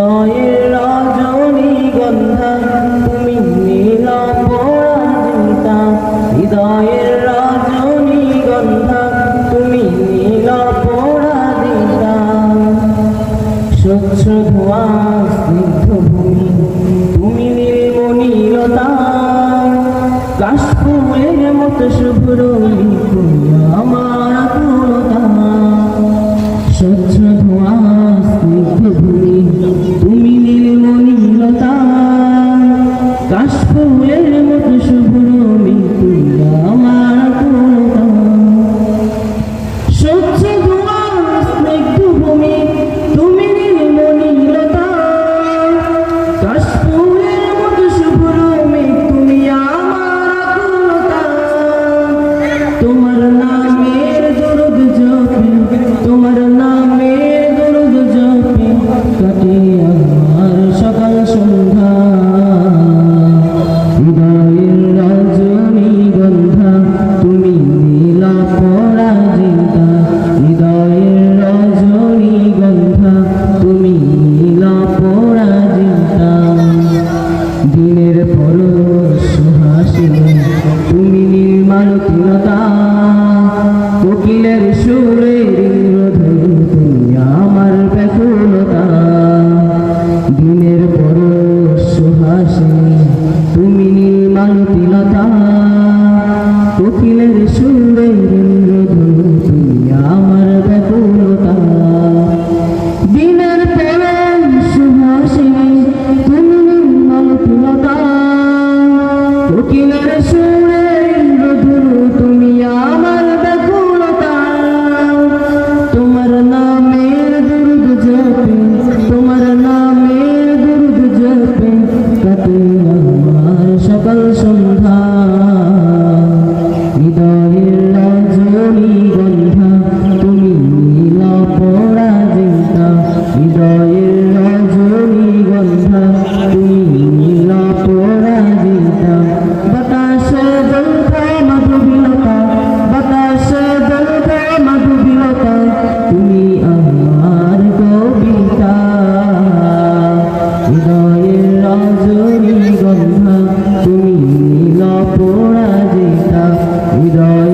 হৃদয়ের রজনীগন্ধা তুমি নীল পরাজিতা। হৃদয়ের রজনীগন্ধা তুমি নীল পরাজিতা। স্বচ্ছ ধোয়া, স্নিগ্ধ তুমি নীলমণিলতা। কাশফুলের মতো শুভ্র কাশফুলের ইন্দ্রধনু তুমি আমার ব্যাকুলতা। দিনের পর সুহাসিনী তুমি নির্মালতিলতা কোকিলের তুমি আমার ব্যাকুলতা। দিনের পরে সুহাসিনী তুমি নির্মলতা কোকিলের সুরে ইন্দ্রধনু হৃদয়ের রজনী গন্ধা তুমি নীল পোড়া যেতা হৃদয়